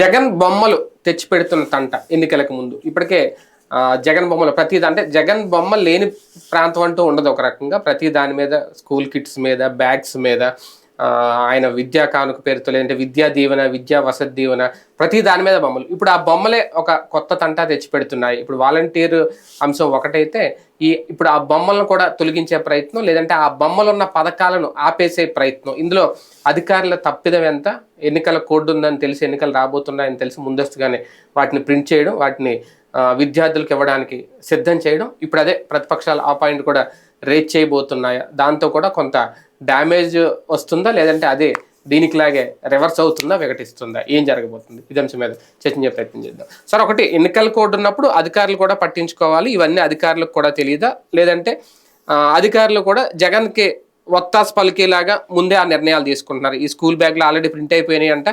జగన్ బొమ్మలు తెచ్చి పెడుతున్న తంట ఎన్నికలకు ముందు. ఇప్పటికే జగన్ బొమ్మలు ప్రతి అంటే జగన్ బొమ్మ లేని ప్రాంతం అంటూ ఉండదు ఒక రకంగా. ప్రతి దాని మీద స్కూల్ కిట్స్ మీద బ్యాగ్స్ మీద ఆయన విద్యా కానుక పేరుతో లేదంటే విద్యా దీవెన విద్యా వసతి దీవెన ప్రతి దాని మీద బొమ్మలు. ఇప్పుడు ఆ బొమ్మలే ఒక కొత్త తంటా తెచ్చి పెడుతున్నాయి. ఇప్పుడు వాలంటీర్ అంశం ఒకటైతే ఈ ఇప్పుడు ఆ బొమ్మలను కూడా తొలగించే ప్రయత్నం లేదంటే ఆ బొమ్మలు ఉన్న పథకాలను ఆపేసే ప్రయత్నం. ఇందులో అధికారుల తప్పిదం ఎంత ఎన్నికల కోడ్ ఉందని తెలిసి ఎన్నికలు రాబోతున్నాయని తెలిసి ముందస్తుగానే వాటిని ప్రింట్ చేయడం వాటిని విద్యార్థులకు ఇవ్వడానికి సిద్ధం చేయడం ఇప్పుడు అదే ప్రతిపక్షాలు ఆ పాయింట్ కూడా రేట్ చేయబోతున్నాయా? దాంతో కూడా కొంత డ్యామేజ్ వస్తుందా? లేదంటే అదే దీనికి లాగే రివర్స్ అవుతుందా వికటిస్తుందా ఏం జరగబోతుంది? ఇది అంశం మీద చర్చించే ప్రయత్నం చేద్దాం. సార్ ఒకటి ఎన్నికల కోడ్ ఉన్నప్పుడు అధికారులు కూడా పట్టించుకోవాలి. ఇవన్నీ అధికారులకు కూడా తెలియదా లేదంటే అధికారులు కూడా జగన్కి ఒత్తాస్ పలికేలాగా ముందే ఆ నిర్ణయాలు తీసుకుంటున్నారు. ఈ స్కూల్ బ్యాగ్లు ఆల్రెడీ ప్రింట్ అయిపోయినాయి అంట.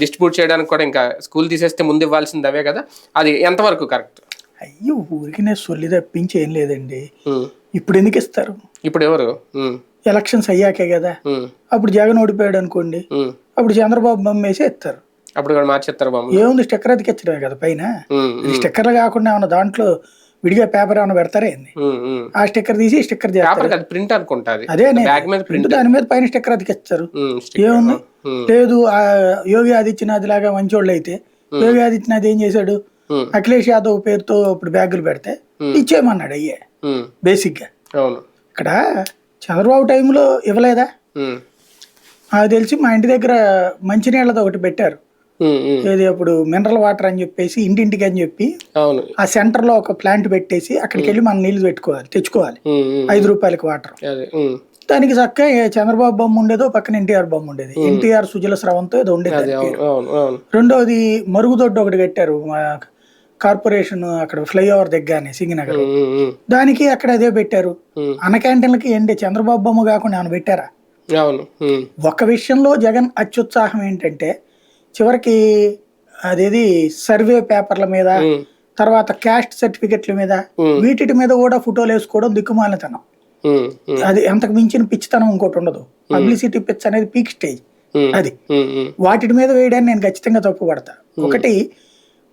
డిస్ట్రిబ్యూట్ చేయడానికి కూడా ఇంకా స్కూల్ తీసేస్తే ముందు ఇవ్వాల్సింది అవే కదా? అది ఎంతవరకు కరెక్ట్? అయ్యో ఊరికినే సొల్లి తప్పించి ఏం లేదండి. ఇప్పుడు ఎందుకు ఇస్తారు? ఇప్పుడు ఎవరు? ఎలక్షన్స్ అయ్యాకే కదా. అప్పుడు జగన్ ఓడిపోయాడు అనుకోండి. అప్పుడు చంద్రబాబు బొమ్మ వేసి ఇస్తారు అప్పుడు మార్చేస్తారు బామ్మ. ఏముంది స్టిక్కర్ అతికిచ్చడమే కదా పైన? స్టిక్కర్లు కాకుండా ఏమన్నా దాంట్లో విడిగా పేపర్ ఏమైనా పెడతారా ఏంది. ఆ స్టిక్కర్ తీసి స్టిక్కర్ చేస్తారు. ప్రింట్ అనుకుంటాది అదే. ప్రింట్ దాని మీద పైన స్టిక్కర్ అతికిస్తారు ఏముంది? లేదు ఆ యోగి ఆదిత్యనాథ్ లాగా మంచోళ్ళు అయితే యోగి ఆదిత్యనాథ్ ఏం చేశాడు. అఖిలేష్ యాదవ్ పేరుతో ఇప్పుడు బ్యాగులు పెడితే ఇచ్చేయమన్నాడు అయ్యే. బేసిక్గా ఇక్కడ చంద్రబాబు టైంలో ఇవ్వలేదా? నాకు తెలిసి మా ఇంటి దగ్గర మంచినీళ్ళది ఒకటి పెట్టారు. ఏది అప్పుడు మినరల్ వాటర్ అని చెప్పేసి ఇంటింటికి అని చెప్పి ఆ సెంటర్లో ఒక ప్లాంట్ పెట్టేసి అక్కడికి వెళ్ళి మనం నీళ్ళు పెట్టుకోవాలి తెచ్చుకోవాలి. ఐదు రూపాయలకి వాటర్. దానికి చక్కగా ఏ చంద్రబాబు బొమ్మ ఉండేదో పక్కన ఎన్టీఆర్ బొమ్మ ఉండేది. ఎన్టీఆర్ సుజల స్రవంతో ఏదో ఉండేది రెండోది మరుగుదొడ్డు ఒకటి కట్టారు మా కార్పొరేషన్ అక్కడ ఫ్లైఓవర్ దగ్గరనే సింగనగర్. దానికి అక్కడ అదే పెట్టారు. అన్న క్యాంటీన్లకి ఏంటి? చంద్రబాబు బొమ్మ కాకుండా ఏమైనా పెట్టారా? ఒక విషయంలో జగన్ అత్యుత్సాహం ఏంటంటే చివరికి అదేది సర్వే పేపర్ల మీద. తర్వాత క్యాస్ట్ సర్టిఫికెట్ల మీద. వీటి మీద కూడా ఫోటోలు వేసుకోవడం దిక్కుమాలితనం అది అంతకు మించిన పిచ్చితనం ఇంకోటి ఉండదు. పబ్లిసిటీ పిచ్ అనేది పీక్ స్టేజ్. అది. వాటి మీద వేయడాన్ని నేను ఖచ్చితంగా తప్పుపడతా. ఒకటి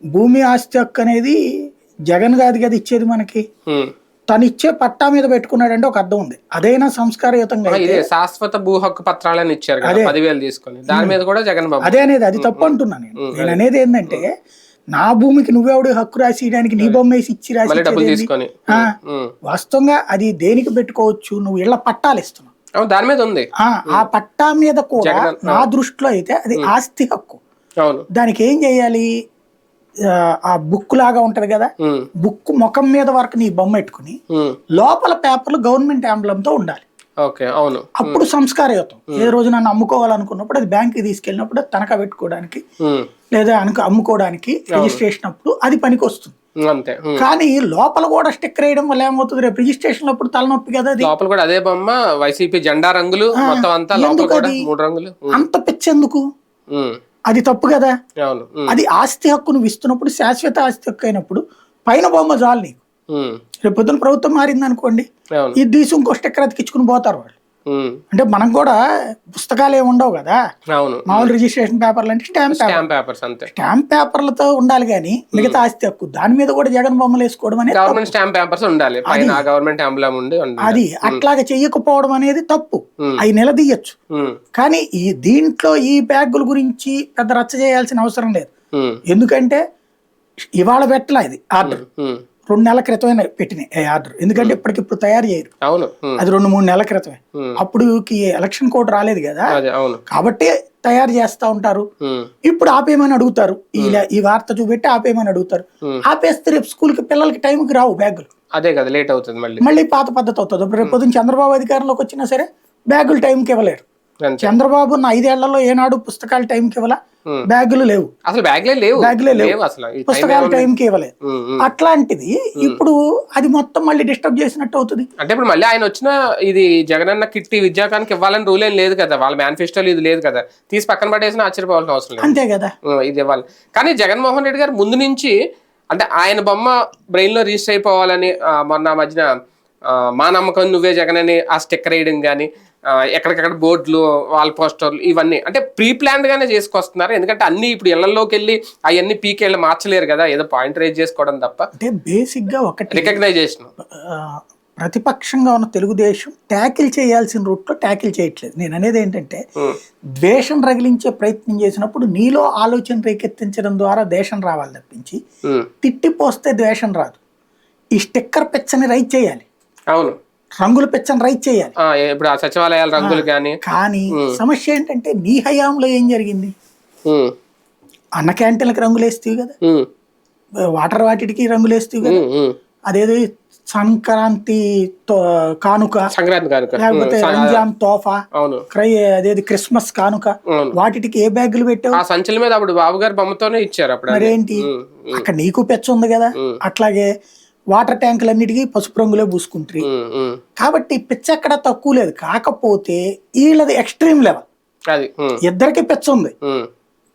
భూమి ఆస్తి హక్కు అనేది జగన్ కాదు కదా ఇచ్చేది మనకి. తను ఇచ్చే పట్టా మీద పెట్టుకున్నాడంటే ఒక అర్థం ఉంది. అదైనా సంస్కారయుతంగా శాశ్వత భూ హక్కు పత్రాలని ఇచ్చారు కదా పదివేలు తీసుకొని. దాని మీద కూడా జగన్ బాబు అదే అనేది అది తప్పు అంటున్నా నేను. నేను అనేది ఏంటంటే నా భూమికి నువ్వెవడు హక్కు రాసియడానికి నీ బొమ్మ వేసి ఇచ్చి రాసి. వాస్తవంగా అది దేనికి పెట్టుకోవచ్చు? నువ్వు ఇళ్ళ పట్టాలు ఇస్తున్నావు. దాని మీద ఉంది. ఆ, పట్టా మీద కూడా నా దృష్టిలో అయితే అది ఆస్తి హక్కు. దానికి ఏం చేయాలి? ఆ, బుక్ లాగా ఉంటది కదా? బుక్ ముఖం మీద వరకు నీ బొమ్మ పెట్టుకుని. లోపల పేపర్లు గవర్నమెంట్తో ఉండాలి. ఓకే అవును. అప్పుడు సంస్కారయుతం. ఏ రోజు నన్ను అమ్ముకోవాలనుకున్నప్పుడు అది బ్యాంక్కి తీసుకెళ్ళినప్పుడు తనఖా పెట్టుకోవడానికి లేదా అనుక అమ్ముకోవడానికి రిజిస్ట్రేషన్ అప్పుడు అది పనికి వస్తుంది అంతే. కానీ లోపల కూడా స్టిక్కర్ వేయడం వల్ల ఏమవుతుంది? రేపు రిజిస్ట్రేషన్ అప్పుడు తలనొప్పి కదా లోపల కూడా అదే బొమ్మ వైసీపీ జెండా రంగులు మొత్తం అంతా లోపల కూడా? మూడు రంగులు. అంత పిచ్చెందుకు అది తప్పు కదా? అది ఆస్తి హక్కు నువ్వు ఇస్తున్నప్పుడు శాశ్వత ఆస్తి హక్కు అయినప్పుడు పైన బొమ్మ చాలు నీకు. రేపు పొద్దున ప్రభుత్వం మారింది అనుకోండి ఇది తీసి ఇంకో స్టిక్కర్ అతికించుకుని పోతారు వాళ్ళు. అంటే మనం కూడా పుస్తకాలు ఏమి ఉండవు కదా? మామూలు రిజిస్ట్రేషన్ పేపర్లు అంటే స్టాంప్ పేపర్. స్టాంప్ పేపర్స్ అంతే. స్టాంప్ పేపర్లతో ఉండాలి కానీ మిగతా ఆస్తి హక్కు. దాని మీద కూడా జగన్ బొమ్మలు వేసుకోవడం అనేది గవర్నమెంట్ స్టాంప్ పేపర్స్ ఉండాలి. పైన గవర్నమెంట్ ఉండి. అది. అట్లాగా చెయ్యకపోవడం అనేది తప్పు. అవి నిలదీయచ్చు. కానీ ఈ దీంట్లో ఈ బ్యాగుల గురించి పెద్ద రచ్చ చేయాల్సిన అవసరం లేదు. ఎందుకంటే ఇవాళ పెట్టలా ఇది. ఆర్డర్. రెండు నెలల క్రితమే పెట్టినాయి ఆర్డర్. ఎందుకంటే ఇప్పటికిప్పుడు తయారు చేయరు. అవును. అది రెండు మూడు నెలల క్రితమే. ఉమ్. అప్పుడు ఎలక్షన్ కోడ్ రాలేదు కదా. కాబట్టి తయారు చేస్తా ఉంటారు. ఇప్పుడు ఆపేయమని అడుగుతారు. ఈ వార్త చూపెట్టి ఆపేయమని అడుగుతారు. ఆపేస్తే రేపు స్కూల్కి పిల్లలకి టైంకి రావు బ్యాగులు. అదే కదా లేట్ అవుతుంది మళ్ళీ. మళ్ళీ పాత పద్ధతి అవుతుంది. ఇప్పుడు రేపు పొద్దున్న చంద్రబాబు అధికారంలోకి వచ్చినా సరే బ్యాగులు టైంకి ఇవ్వలేరు. చంద్రబాబు నా ఐదేళ్ళలో ఏనాడు పుస్తకాలు టైంకి ఇవ్వాల. బ్యాగులు లేవు. అసలు బ్యాగ్లే లేవు. బ్యాగులే లేవు. అసలు. పుస్తకాలు టైంకి ఉమ్. అట్లాంటిది ఇప్పుడు అది మొత్తం మళ్ళీ డిస్టర్బ్ చేసినట్టు అవుతుంది. అంటే ఇప్పుడు మళ్ళీ ఆయన వచ్చిన ఇది జగనన్న కిట్టి విద్యాకానికి ఇవ్వాలని రూల్ ఏం లేదు కదా. వాళ్ళ మేనిఫెస్టోలో ఇది లేదు కదా. తీసి పక్కన పడేసిన ఆశ్చర్యపోవాల్సిన అవసరం లేదు. అంతే కదా. ఇది ఇవ్వాలి. కానీ జగన్మోహన్ రెడ్డి గారు ముందు నుంచి అంటే ఆయన బొమ్మ బ్రెయిన్లో రిజిస్టర్ అయిపోవాలని మొన్న మధ్యన మా నమ్మకం నువ్వే జగన్ అని ఆ స్టిక్కర్ వేయడం కానీ ఎక్కడికక్కడ బోర్డులు వాల్ పోస్టర్లు ఇవన్నీ. అంటే ప్రీ ప్లాన్డ్ గానే చేసుకొస్తున్నారు. ఎందుకంటే అన్ని ఇప్పుడు ఇళ్ళలోకి వెళ్ళి అవన్నీ పీకేళ్ళు మార్చలేరు కదా. ఏదో పాయింట్ రేజ్ చేసుకోవడం తప్ప. అంటే బేసిక్గా ఒకటి రికగ్నైజేషన్ ప్రతిపక్షంగా ఉన్న తెలుగుదేశం ట్యాకిల్ చేయాల్సిన రూట్లో ట్యాకిల్ చేయట్లేదు. నేను అనేది ఏంటంటే ద్వేషం రగిలించే ప్రయత్నం చేసినప్పుడు నీలో ఆలోచన రేకెత్తించడం ద్వారా దేశం రావాలి తప్పించి తిట్టిపోస్తే ద్వేషం రాదు. ఈ స్టిక్కర్ పిచ్చని రైట్ చేయాలి. అవును. రంగుల పిచ్చని రైట్ చేయాలి. ఇప్పుడు ఆ సచివాలయాల రంగులు కానీ. కానీ సమస్య ఏంటంటే నీ హయాంలో ఏం జరిగింది? అన్న క్యాంటీన్లకు రంగులు వేస్తేవి కదా. వాటర్ వాటికి రంగులు వేస్తేవి కదా. అదేదో సంక్రాంతి కానుక సంక్రాంతి కనుక. లేకపోతే రంజాన్ తోఫా అవును. క్రై అదేది క్రిస్మస్ కానుక వాటికి ఏ బ్యాగులు పెట్టావు? ఆ సంచుల మీద అప్పుడు బాబు గారు బొమ్మతోనే ఇచ్చారు అప్పుడు అది. మరేంటి ఉమ్, అక్కడ నీకు పెచ్చ ఉంది కదా. అట్లాగే వాటర్ ట్యాంకులన్నిటికీ పసుపు రంగులే పూసుకుంటారు. కాబట్టి పిచ్చ ఎక్కడ తక్కువ లేదు. కాకపోతే వీళ్ళది ఎక్స్ట్రీమ్ లెవెల్. ఇద్దరికి పిచ్చ ఉంది.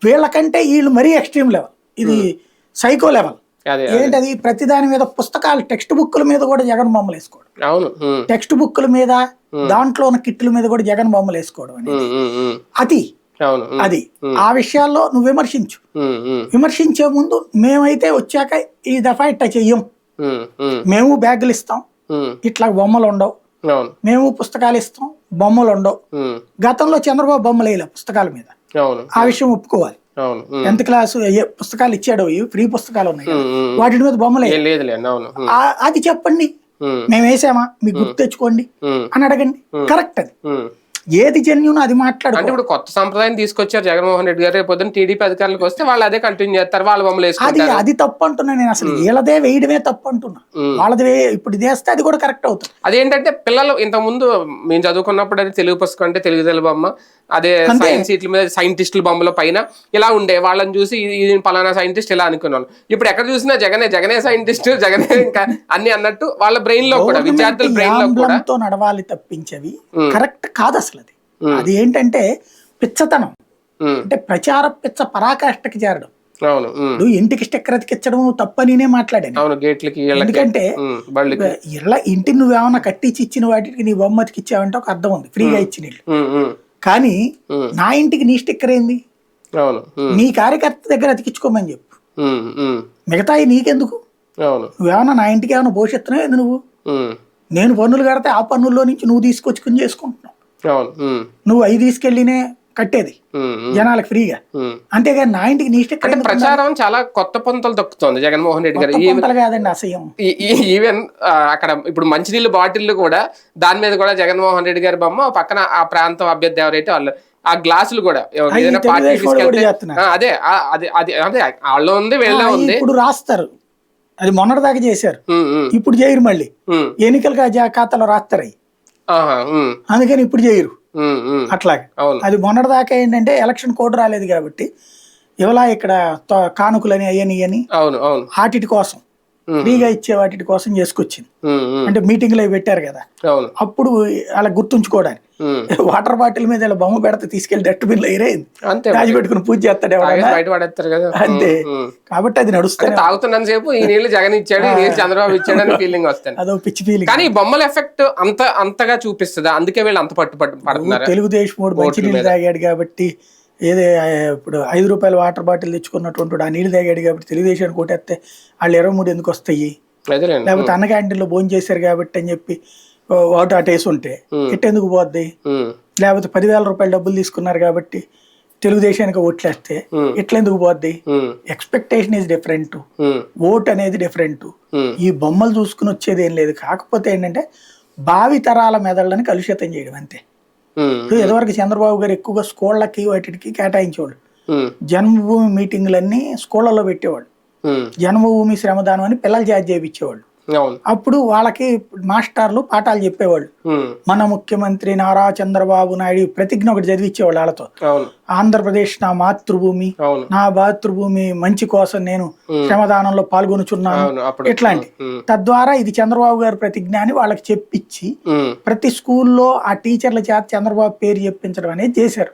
వీళ్ళకంటే వీళ్ళు మరీ ఎక్స్ట్రీమ్ లెవెల్. ఇది సైకో లెవెల్. అదే ఏంటది? ప్రతిదాని మీద పుస్తకాలు టెక్స్ట్ బుక్ల మీద కూడా జగన్ బొమ్మలు వేసుకోవడం. అవును టెక్స్ట్ బుక్ల మీద దాంట్లో ఉన్న కిట్ల మీద కూడా జగన్ బొమ్మలు వేసుకోవడం అనేది. ఉమ్. అది. ఆ విషయాల్లో నువ్వు విమర్శించు. విమర్శించే ముందు మేమైతే వచ్చాక ఈ దఫా ఇట్ట చెయ్యం. మేము బ్యాగులు ఇస్తాం. ఇట్లా బొమ్మలు ఉండవు. మేము పుస్తకాలు ఇస్తాం బొమ్మలు ఉండవు. గతంలో చంద్రబాబు బొమ్మలు వేయలే పుస్తకాల మీద. ఆ విషయం ఒప్పుకోవాలి. టెన్త్ క్లాస్ పుస్తకాలు ఇచ్చాడో ఇవి ఫ్రీ పుస్తకాలు ఉన్నాయి. వాటి మీద బొమ్మలు అది చెప్పండి. మేము వేసామా? మీకు గుర్తు తెచ్చుకోండి అని అడగండి. కరెక్ట్ అది. ఏది జెన్యున్ అది మాట్లాడు అంటే ఇప్పుడు కొత్త సంప్రదాయం తీసుకొచ్చారు జగన్మోహన్ రెడ్డి గారు రేపు పొద్దున్న టీడీపీ అధికారులకు వస్తే వాళ్ళు అదే కంటిన్యూ చేస్తారు వాళ్ళ బొమ్మలు అది అది తప్పు అంటున్నా నేను అసలు. వీళ్ళదే వేయడమే తప్పు అంటున్నా. వాళ్ళది ఇప్పుడు వేస్తే అది కూడా కరెక్ట్ అవుతుంది. అదేంటంటే పిల్లలు ఇంత ముందు మేము చదువుకున్నప్పుడు అది తెలుగు పుస్తకం అంటే తెలుగు తెలుగు బొమ్మ. అదే సైన్స్ సీట్ల మీద సైంటిస్టుల బొమ్మల పైన ఇలా ఉండే. వాళ్ళని చూసి ఇది పలానా సైంటిస్ట్ ఇలా అనుకున్నాను ఇప్పుడు ఎక్కడ చూసినా జగనే జగనే సైంటిస్ట్ జగనే ఇంకా అన్ని అన్నట్టు వాళ్ళ బ్రెయిన్లో కూడా విద్యార్థుల బ్రెయిన్లో కూడా నడవాలి తప్పించవి కరెక్ట్ కాదు అసలు అది. అది ఏంటంటే పిచ్చతనం. అంటే ప్రచార పిచ్చ పరాకాష్ఠకి చేరడం. అవును ఇప్పుడు ఇంటికి స్టిక్కర్ అతికించడం తప్పనినే మాట్లాడాను. అవును గేట్లకి ఎందుకంటే ఇలా ఇంటి నువ్వేమన్నా కట్టించి ఇచ్చిన వాటికి నీ బొమ్మ అతికిచ్చావంటే ఒక అర్థం ఉంది. ఫ్రీగా ఇచ్చిన కానీ. నా ఇంటికి నీ స్టిక్కర్ ఏంది నీ కార్యకర్త దగ్గర అతికించుకోమని చెప్పు. మిగతాయి నీకెందుకు? నువ్వేమన్నా నా ఇంటికి ఏమైనా భవిష్యత్తునే ఏంది నువ్వు? నేను పన్నులు కడితే ఆ పన్నుల్లో నుంచి నువ్వు తీసుకొచ్చుకుని చేసుకుంటున్నావు. నువ్వు అవి తీసుకెళ్ళినే కట్టేది. జనాలకు ఫ్రీగా. అంతేగాని నా ఇంటికి నీ అంటే ఎందుకు? ప్రచారం చాలా కొత్త పొంతలు దొక్కుతోంది జగన్మోహన్ రెడ్డి గారు. కాదండి అసహ్యం. ఈవెన్ అక్కడ ఇప్పుడు మంచినీళ్ళు బాటిల్లు కూడా దాని మీద కూడా జగన్మోహన్ రెడ్డి గారి బొమ్మ పక్కన ఆ ప్రాంతం అభ్యర్థి ఎవరైతే వాళ్ళు ఆ గ్లాసులు కూడా ఏదైనా పార్టీ అదే అది అది వాళ్ళు ఉంది వీళ్ళ ఉంది. ఇప్పుడు రాస్తారు. అది మొన్నటిదాకా చేశారు. ఉమ్, ఉమ్, ఇప్పుడు చేయరు మళ్ళీ. ఎన్నికల ఖాతాలో రాస్తారు అందుకని ఇప్పుడు చేయరు. అట్లాగే. అది మొన్నటిదాకా ఏంటంటే ఎలక్షన్ కోడ్ రాలేదు కాబట్టి ఇవలా ఇక్కడ కానుకలని అయ్యని అని వాటి కోసం ఫ్రీగా ఇచ్చే వాటి కోసం చేసుకొచ్చింది. అంటే మీటింగ్లు అవి పెట్టారు కదా. అప్పుడు అలా గుర్తుంచుకోవడానికి. వాటర్ బాటిల్ మీద ఇలా బొమ్మ పెడితే తీసుకెళ్ళి డస్ట్బిన్లో అంతే రాజు పెట్టుకుని పూజ చేస్తాడు బయట పడేస్తారు కదా. అంతే. కాబట్టి అది నడుస్తుంది తాగుతున్నంత సేపు ఈ నీళ్ళు జగన్ ఇచ్చాడు ఈ నీళ్ళు చంద్రబాబు ఇచ్చాడు అని ఫీలింగ్ వస్తాను అదో పిచ్చి ఫీలింగ్ కానీ బొమ్మల ఎఫెక్ట్ అంత అంతగా చూపిస్తుందా? అందుకే వీళ్ళు అంత పట్టు పట్టు పడుతున్నారు. తెలుగుదేశం వాడు మంచి నీళ్ళు తాగాడు కాబట్టి ఏదే ఇప్పుడు ఐదు రూపాయల వాటర్ బాటిల్ తెచ్చుకున్నటువంటి ఆ నీళ్ళు తాగాడు కాబట్టి తెలుగుదేశానికి కొట్టేస్తే వాళ్ళు ఇరవై మూడు ఎందుకు వస్తాయి? లేకపోతే అన్న క్యాంటీన్లో భోజనం చేశారు కాబట్టి అని చెప్పి ఓటు అటేసి ఉంటే. ఎట్టెందుకు పోద్ది? లేకపోతే పదివేల రూపాయలు డబ్బులు తీసుకున్నారు కాబట్టి తెలుగుదేశానికి ఓట్లేస్తే. ఎట్లెందుకు పోద్ది? ఎక్స్పెక్టేషన్ ఈజ్ డిఫరెంట్ ఓట్ అనేది డిఫరెంట్ ఈ బొమ్మలు చూసుకుని వచ్చేది ఏం లేదు. కాకపోతే ఏంటంటే భావి తరాల మెదళ్ళని కలుషితం చేయడం అంతే. ఇప్పుడు ఇదివరకు చంద్రబాబు గారు ఎక్కువగా స్కూళ్ళకి వాటికి కేటాయించేవాళ్ళు? ఉమ్, జన్మభూమి మీటింగులన్నీ స్కూళ్ళలో పెట్టేవాళ్ళు. ఉమ్, జన్మభూమి శ్రమదానం అని పిల్లల చేత చేయించేవాళ్ళు. అప్పుడు వాళ్ళకి మాస్టర్లు పాఠాలు చెప్పేవాళ్ళు. మన ముఖ్యమంత్రి నారా చంద్రబాబు నాయుడు ప్రతిజ్ఞ ఒకటి చదివించేవాళ్ళు వాళ్ళతో. ఆంధ్రప్రదేశ్ నా మాతృభూమి నా మాతృభూమి మంచి కోసం నేను శ్రమదానంలో పాల్గొనుచున్నాను. ఇట్లాంటి తద్వారా ఇది చంద్రబాబు గారి ప్రతిజ్ఞ అని వాళ్ళకి చెప్పించి ప్రతి స్కూల్లో ఆ టీచర్ల చేత చంద్రబాబు పేరు చెప్పించడం అనేది చేశారు.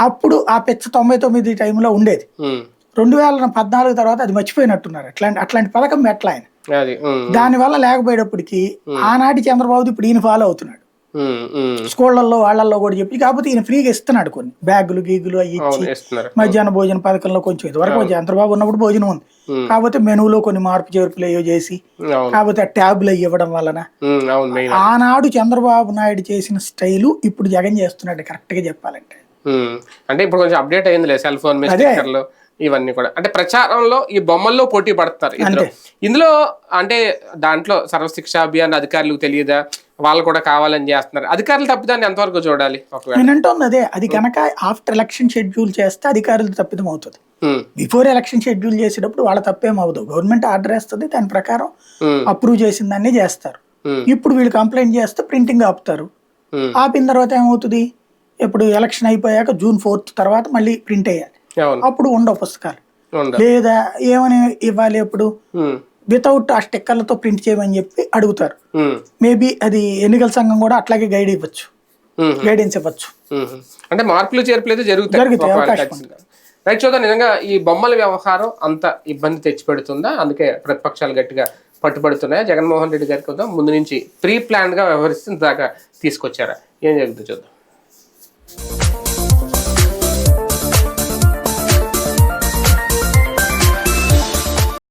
అప్పుడు ఆ పెచ్చ తొంభై తొమ్మిది టైంలో ఉండేది. రెండు వేల పద్నాలుగు తర్వాత అది మర్చిపోయినట్టున్నారు. అట్లాంటి అట్లాంటి పథకం పెట్టలే ఆయన? దానివల్ల లేకపోయేటప్పటికి ఆనాటి చంద్రబాబు ఇప్పుడు ఈయన ఫాలో అవుతున్నాడు. స్కూళ్ళల్లో వాళ్ళల్లో కూడా చెప్పి కాకపోతే ఈయన ఫ్రీగా ఇస్తున్నాడు కొన్ని. బ్యాగులు గీగులు అవి ఇచ్చి మధ్యాహ్న భోజన పథకంలో కొంచెం ఇదివరకు చంద్రబాబు ఉన్నప్పుడు భోజనం ఉంది. కాకపోతే మెనూలో కొన్ని మార్పు చేర్పులు అయ్యో చేసి కాకపోతే ఆ ట్యాబ్లు అవి ఇవ్వడం వలన ఆనాడు చంద్రబాబు నాయుడు చేసిన స్టైలు ఇప్పుడు జగన్ చేస్తున్నాడు కరెక్ట్గా చెప్పాలంటే. అంటే ఇప్పుడు కొంచెం అప్డేట్ అయిందిలే సెల్ ఫోన్ మీద ఇవన్నీ కూడా. అంటే ప్రచారంలో ఈ బొమ్మల్లో పోటీ పడుతున్నారు ఇందులో ఇందులో అంటే దాంట్లో సర్వశిక్ష అభియాన్ అధికారులకు తెలియదా? వాళ్ళు కూడా కావాలని చేస్తున్నారు. అధికారులు తప్పిదాన్ని ఎంతవరకు చూడాలి నేను అంటోంది అదే. అది కనుక ఆఫ్టర్ ఎలక్షన్ షెడ్యూల్ చేస్తే అధికారులు తప్పిదం అవుతుంది. బిఫోర్ ఎలక్షన్ షెడ్యూల్ చేసేటప్పుడు వాళ్ళ తప్పేం అవ్వదు. గవర్నమెంట్ ఆర్డర్ వేస్తుంది దాని ప్రకారం అప్రూవ్ చేసిన దాన్ని చేస్తారు. ఇప్పుడు వీళ్ళు కంప్లైంట్ చేస్తే ప్రింటింగ్ ఆపుతారు. ఆపిన తర్వాత ఏమవుతుంది? ఇప్పుడు ఎలక్షన్ అయిపోయాక జూన్ ఫోర్త్ తర్వాత మళ్ళీ ప్రింట్ అయ్యాలి. అప్పుడు ఉండవు పుస్తకాలు. లేదా ఏమని ఇవ్వాలి ఇప్పుడు వితౌట్ ఆ స్టిక్కర్లతో ప్రింట్ చేయమని చెప్పి అడుగుతారు. మేబీ అది ఎన్నికల సంఘం కూడా అట్లాగే గైడ్ ఇవ్వచ్చు. గైడెన్స్ ఇవ్వచ్చు. అంటే మార్పులు చేర్పులు అయితే జరుగుతాయి అవకాశం. రైట్ చూద్దాం. నిజంగా ఈ బొమ్మల వ్యవహారం అంత ఇబ్బంది తెచ్చిపెడుతుందా? అందుకే ప్రతిపక్షాలు గట్టిగా పట్టుబడుతున్నాయా? జగన్మోహన్ రెడ్డి గారికి ముందు నుంచి ప్రీ ప్లాన్గా వ్యవహరిస్తుంది దాకా తీసుకొచ్చారా? ఏం జరుగుతుందో చూద్దాం. Thank you.